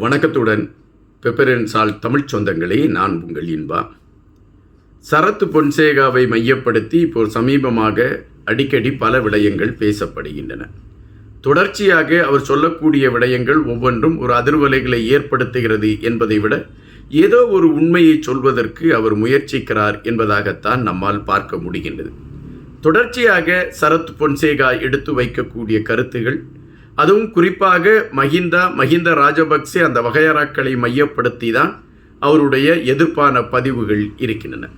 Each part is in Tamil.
வணக்கத்துடன் பெப்பரன்சால் தமிழ் தமிழ்ச் சொந்தங்களே நான் உங்கள் இன்பா. சரத்து பொன்சேகாவை மையப்படுத்தி இப்போ சமீபமாக அடிக்கடி பல விடயங்கள் பேசப்படுகின்றன. தொடர்ச்சியாக அவர் சொல்லக்கூடிய விடயங்கள் ஒவ்வொன்றும் ஒரு அதிர்வலைகளை ஏற்படுத்துகிறது என்பதை விட ஏதோ ஒரு உண்மையை சொல்வதற்கு அவர் முயற்சிக்கிறார் என்பதாகத்தான் நம்மால் பார்க்க முடிகின்றது. தொடர்ச்சியாக சரத் பொன்சேகா எடுத்து வைக்கக்கூடிய கருத்துகள் அதுவும் குறிப்பாக மஹிந்தா மஹிந்த ராஜபக்சே அந்த வகையறாக்களை மையப்படுத்தி தான் அவருடைய எதிர்ப்பான பதிவுகள் இருக்கின்றன.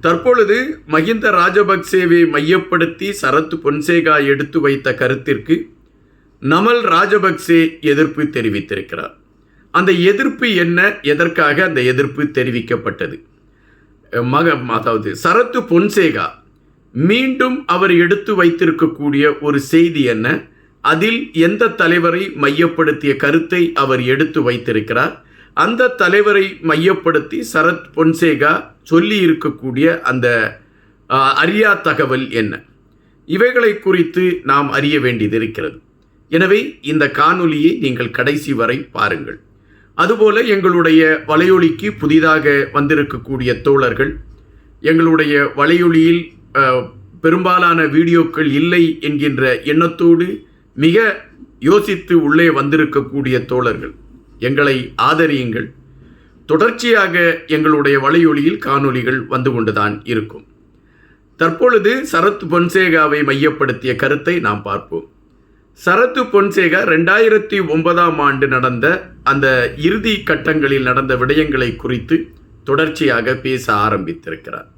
தற்பொழுது மஹிந்த ராஜபக்சேவை மையப்படுத்தி சரத் பொன்சேகா எடுத்து வைத்த கருத்திற்கு நமல் ராஜபக்சே எதிர்ப்பு தெரிவித்திருக்கிறார். அந்த எதிர்ப்பு என்ன? எதற்காக அந்த எதிர்ப்பு தெரிவிக்கப்பட்டது? மக அதாவது சரத்து பொன்சேகா மீண்டும் அவர் எடுத்து வைத்திருக்கக்கூடிய ஒரு செய்தி என்ன? அதில் எந்த தலைவரை மையப்படுத்திய கருத்தை அவர் எடுத்து வைத்திருக்கிறார். அந்த தலைவரை மையப்படுத்தி சரத் பொன்சேகா சொல்லி இருக்கக்கூடிய அந்த அறியா தகவல் என்ன? இவைகளை குறித்து நாம் அறிய வேண்டியது இருக்கிறது எனவே இந்த காணொலியை நீங்கள் கடைசி வரை பாருங்கள். அதுபோல எங்களுடைய வலையொலிக்கு புதிதாக வந்திருக்கக்கூடிய தோழர்கள் எங்களுடைய வலையொலியில் பெரும்பாலான வீடியோக்கள் இல்லை என்கின்ற எண்ணத்தோடு மிக யோசித்து உள்ளே வந்திருக்கக்கூடிய தோழர்கள் எங்களை ஆதரியுங்கள். தொடர்ச்சியாக எங்களுடைய வலையொலியில் காணொளிகள் வந்து கொண்டுதான் இருக்கும். தற்பொழுது சரத் பொன்சேகாவை மையப்படுத்திய கருத்தை நாம் பார்ப்போம். சரத்து பொன்சேகா ரெண்டாயிரத்தி ஒன்பதாம் ஆண்டு நடந்த அந்த இறுதி கட்டங்களில் நடந்த விடயங்களை குறித்து தொடர்ச்சியாக பேச ஆரம்பித்திருக்கிறார்.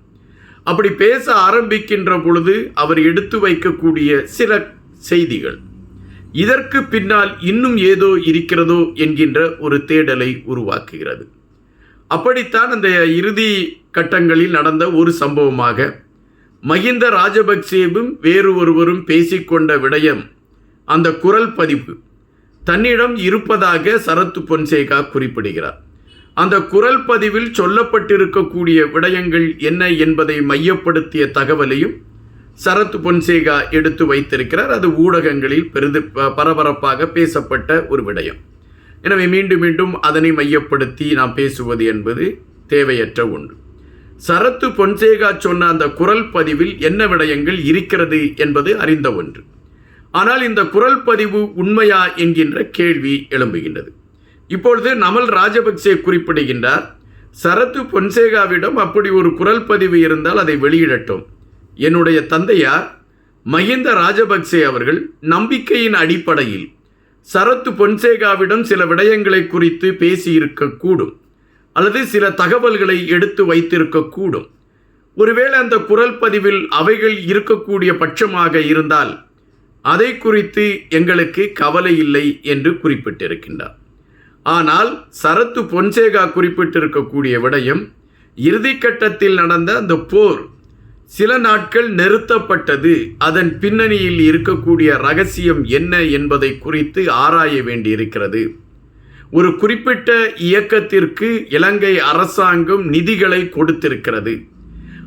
அப்படி பேச ஆரம்பிக்கின்ற பொழுது அவர் எடுத்து வைக்கக்கூடிய சில செய்திகள் இதற்கு பின்னால் இன்னும் ஏதோ இருக்கிறதோ என்கின்ற ஒரு தேடலை உருவாக்குகிறது. அப்படித்தான் அந்த இறுதி கட்டங்களில் நடந்த ஒரு சம்பவமாக மஹிந்த ராஜபக்சேவும் வேறு ஒருவரும் பேசிக்கொண்ட விடயம் அந்த குரல் பதிவு. தன்னிடம் இருப்பதாக சரத்து பொன்சேகா குறிப்பிடுகிறார். அந்த குரல் பதிவில் சொல்லப்பட்டிருக்கக்கூடிய விடயங்கள் என்ன என்பதை மையப்படுத்திய தகவலையும் சரத் பொன்சேகா எடுத்து வைத்திருக்கிறார். அது ஊடகங்களில் பெரிது ப- பரபரப்பாக பேசப்பட்ட ஒரு விடயம். எனவே மீண்டும் மீண்டும் அதனை மையப்படுத்தி நாம் பேசுவது என்பது தேவையற்ற ஒன்று. சரத்து பொன்சேகா சொன்ன அந்த குரல் பதிவில் என்ன விடயங்கள் இருக்கிறது என்பது அறிந்த ஒன்று. ஆனால் இந்த குரல் பதிவு உண்மையா என்கின்ற கேள்வி எழும்புகின்றது. இப்பொழுது நமல் ராஜபக்சே குறிப்பிடுகின்றார் சரத்து பொன்சேகாவிடம் அப்படி ஒரு குரல் பதிவு இருந்தால் அதை வெளியிடட்டும். என்னுடைய தந்தையார் மஹிந்த ராஜபக்சே அவர்கள் நம்பிக்கையின் அடிப்படையில் சரத்து பொன்சேகாவிடம் சில விடயங்களை குறித்து பேசியிருக்கக்கூடும் அல்லது சில தகவல்களை எடுத்து வைத்திருக்கக்கூடும். ஒருவேளை அந்த குரல் பதிவில் அவைகள் இருக்கக்கூடிய பட்சமாக இருந்தால் அதை குறித்து எங்களுக்கு கவலை இல்லை என்று குறிப்பிட்டிருக்கின்றார். ஆனால் சரத்து பொன்சேகா குறிப்பிட்டிருக்கக்கூடிய விடயம் இறுதிக்கட்டத்தில் நடந்த அந்த போர் சில நாட்கள் நிறுத்தப்பட்டது. அதன் பின்னணியில் இருக்கக்கூடிய ரகசியம் என்ன என்பதை குறித்து ஆராய வேண்டியிருக்கிறது. ஒரு குறிப்பிட்ட இயக்கத்திற்கு இலங்கை அரசாங்கம் நிதிகளை கொடுத்திருக்கிறது.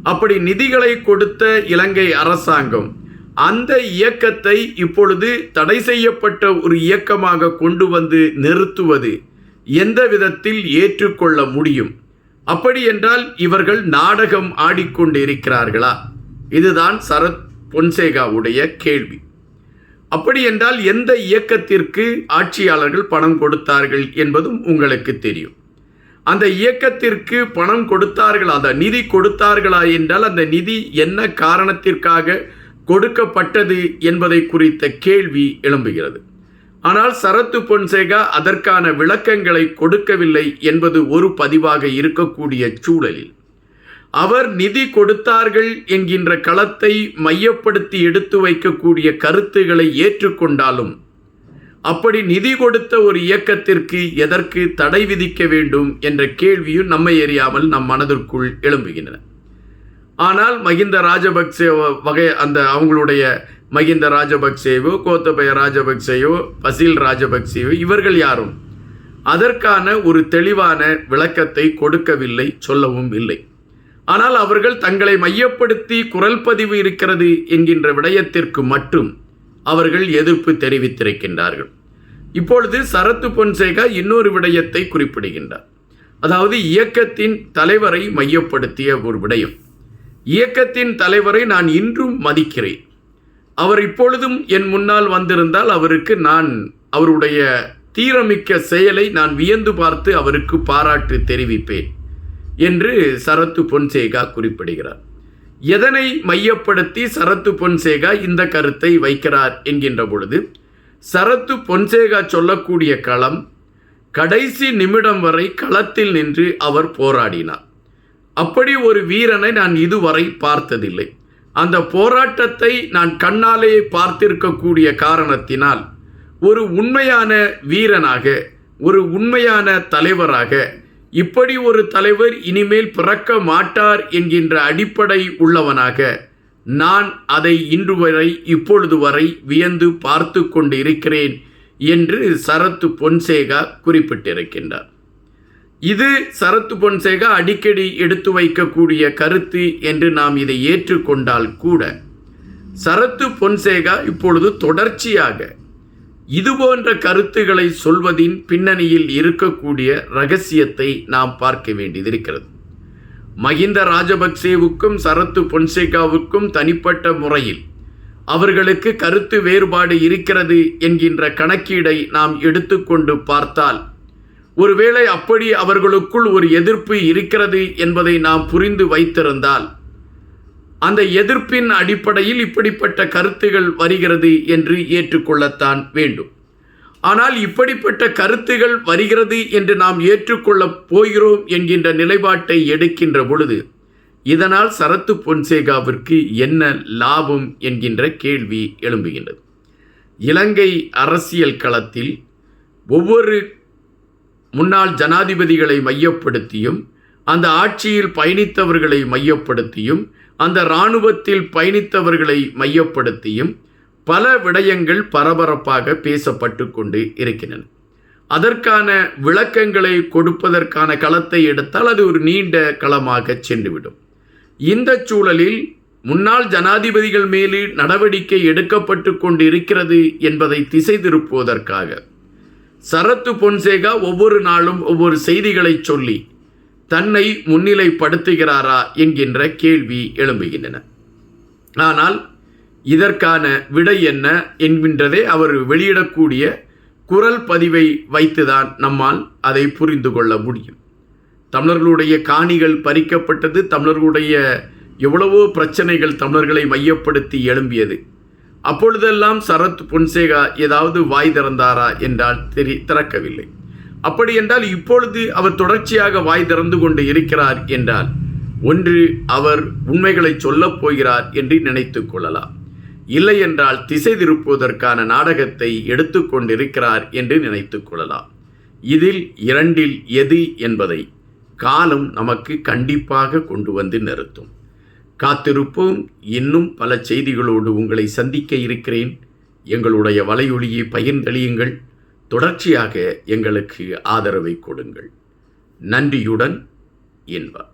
அப்படி நிதிகளை கொடுத்த இலங்கை அரசாங்கம் அந்த இயக்கத்தை இப்பொழுது தடை செய்யப்பட்ட ஒரு இயக்கமாக கொண்டு வந்து நிறுத்துவது எந்த விதத்தில் ஏற்றுக்கொள்ள முடியும்? அப்படி என்றால் இவர்கள் நாடகம் ஆடிக்கொண்டிருக்கிறார்களா? இதுதான் சரத் பொன்சேகாவுடைய கேள்வி. அப்படி என்றால் எந்த இயக்கத்திற்கு ஆட்சியாளர்கள் பணம் கொடுத்தார்கள் என்பதும் உங்களுக்கு தெரியும். அந்த இயக்கத்திற்கு பணம் கொடுத்தார்களா? அந்த நிதி கொடுத்தார்களா என்றால் அந்த நிதி என்ன காரணத்திற்காக கொடுக்கப்பட்டது என்பதை குறித்த கேள்வி எழும்புகிறது. ஆனால் சரத்து பொன்சேகா அதற்கான விளக்கங்களை கொடுக்கவில்லை என்பது ஒரு பதிவாக இருக்கக்கூடிய சூழலில். அவர் நிதி கொடுத்தார்கள் என்கின்ற களத்தை மையப்படுத்தி எடுத்து வைக்கக்கூடிய கருத்துக்களை ஏற்றுக்கொண்டாலும் அப்படி நிதி கொடுத்த ஒரு இயக்கத்திற்கு எதற்கு தடை விதிக்க வேண்டும் என்ற கேள்வியும் நம்மை எறியாமல் நம் மனதிற்குள் எழும்புகின்றன. ஆனால் மகிந்த ராஜபக்சே வகை அந்த அவங்களுடைய மகிந்த ராஜபக்சேவோ கோத்தபய ராஜபக்சேயோ பசில் ராஜபக்சேயோ இவர்கள் யாரும் அதற்கான ஒரு தெளிவான விளக்கத்தை கொடுக்கவில்லை சொல்லவும் இல்லை. ஆனால் அவர்கள் தங்களை மையப்படுத்தி குரல் பதிவு இருக்கிறது என்கின்ற விடயத்திற்கு மட்டும் அவர்கள் எதிர்ப்பு தெரிவித்திருக்கின்றார்கள். இப்பொழுது சரத்து பொன்சேகா இன்னொரு விடயத்தை குறிப்பிடுகின்றார். அதாவது இயக்கத்தின் தலைவரை மையப்படுத்திய ஒரு விடயம். இயக்கத்தின் தலைவரை நான் இன்றும் மதிக்கிறேன். அவர் இப்பொழுதும் என் முன்னால் வந்திருந்தால் அவருக்கு நான் அவருடைய தீரமிக்க செயலை நான் வியந்து பார்த்து அவருக்கு பாராட்டு தெரிவிப்பேன் என்று சரத்து பொன்சேகா குறிப்பிடுகிறார். எதனை மையப்படுத்தி சரத்து பொன்சேகா இந்த கருத்தை வைக்கிறார் என்கின்ற பொழுது சரத்து பொன்சேகா சொல்லக்கூடிய களம் கடைசி நிமிடம் வரை களத்தில் நின்று அவர் போராடினார். அப்படி ஒரு வீரனை நான் இதுவரை பார்த்ததில்லை. அந்த போராட்டத்தை நான் கண்ணாலே பார்த்திருக்கக்கூடிய காரணத்தினால் ஒரு உண்மையான வீரனாக ஒரு உண்மையான தலைவராக இப்படி ஒரு தலைவர் இனிமேல் பிறக்க மாட்டார் என்கின்ற அடிப்படை உள்ளவனாக நான் அதை இன்று வரை இப்பொழுது வரை வியந்து பார்த்து கொண்டு இருக்கிறேன் என்று சரத்து பொன்சேகா குறிப்பிட்டிருக்கின்றார். இது சரத்து பொன்சேகா அடிக்கடி எடுத்து வைக்கக்கூடிய கருத்து என்று நாம் இதை ஏற்றுக்கொண்டால் கூட சரத்து பொன்சேகா இப்பொழுது தொடர்ச்சியாக இதுபோன்ற கருத்துக்களை சொல்வதின் பின்னணியில் இருக்கக்கூடிய ரகசியத்தை நாம் பார்க்க வேண்டியதிருக்கிறது மகிந்த ராஜபக்சேவுக்கும் சரத்து பொன்சேகாவுக்கும் தனிப்பட்ட முறையில் அவர்களுக்கு கருத்து வேறுபாடு இருக்கிறது என்கின்ற கணக்கீடை நாம் எடுத்துக்கொண்டு பார்த்தால் ஒருவேளை அப்படி அவர்களுக்குள் ஒரு எதிர்ப்பு இருக்கிறது என்பதை நாம் புரிந்து வைத்திருந்தால் அந்த எதிர்ப்பின் அடிப்படையில் இப்படிப்பட்ட கருத்துகள் வருகிறது என்று ஏற்றுக்கொள்ளத்தான் வேண்டும். ஆனால் இப்படிப்பட்ட கருத்துகள் வருகிறது என்று நாம் ஏற்றுக்கொள்ளப் போகிறோம் என்கின்ற நிலைப்பாட்டை எடுக்கின்ற பொழுது இதனால் சரத்து பொன்சேகாவிற்கு என்ன லாபம் என்கின்ற கேள்வி எழும்புகின்றது. இலங்கை அரசியல் களத்தில் ஒவ்வொரு முன்னாள் ஜனாதிபதிகளை மையப்படுத்தியும் அந்த ஆட்சியில் பயணித்தவர்களை மையப்படுத்தியும் அந்த இராணுவத்தில் பயணித்தவர்களை மையப்படுத்தியும் பல விடயங்கள் பரபரப்பாக பேசப்பட்டு கொண்டு இருக்கின்றன. அதற்கான விளக்கங்களை கொடுப்பதற்கான களத்தை எடுத்தால் அது ஒரு நீண்ட களமாக சென்றுவிடும். இந்த சூழலில் முன்னாள் ஜனாதிபதிகள் மேலே நடவடிக்கை எடுக்கப்பட்டு கொண்டு இருக்கிறது என்பதை திசை திருப்புவதற்காக சரத்து பொன்சேகா ஒவ்வொரு நாளும் ஒவ்வொரு செய்திகளை சொல்லி தன்னை முன்னிலைப்படுத்துகிறாரா என்கின்ற கேள்வி எழும்புகின்றன. ஆனால் இதற்கான விடை என்ன என்கின்றதே அவர் வெளியிடக்கூடிய குரல் பதிவை வைத்துதான் நம்மால் அதை புரிந்து கொள்ள முடியும். தமிழர்களுடைய காணிகள் பறிக்கப்பட்டது தமிழர்களுடைய எவ்வளவோ பிரச்சனைகள் தமிழர்களை மையப்படுத்தி எழும்பியது. அப்பொழுதெல்லாம் சரத் பொன்சேகா ஏதாவது வாய் திறந்தாரா என்றால் தெரி திறக்கவில்லை. அப்படி என்றால் இப்பொழுது அவர் தொடர்ச்சியாக வாய் திறந்து கொண்டு இருக்கிறார் என்றால் ஒன்று அவர் உண்மைகளை சொல்லப் போகிறார் என்று நினைத்து கொள்ளலாம். இல்லை என்றால் திசை திருப்புவதற்கான நாடகத்தை எடுத்துக்கொண்டிருக்கிறார் என்று நினைத்து கொள்ளலாம். இதில் இரண்டில் எது என்பதை காலம் நமக்கு கண்டிப்பாக கொண்டு வந்து நிறுத்தும். காத்திருப்போம். இன்னும் பல செய்திகளோடு உங்களை சந்திக்க இருக்கிறேன். எங்களுடைய வலையொலியை பகிர்ந்தளியுங்கள் தொடர்ச்சியாக எங்களுக்கு ஆதரவை கொடுங்கள். நன்றியுடன் இன்பம்.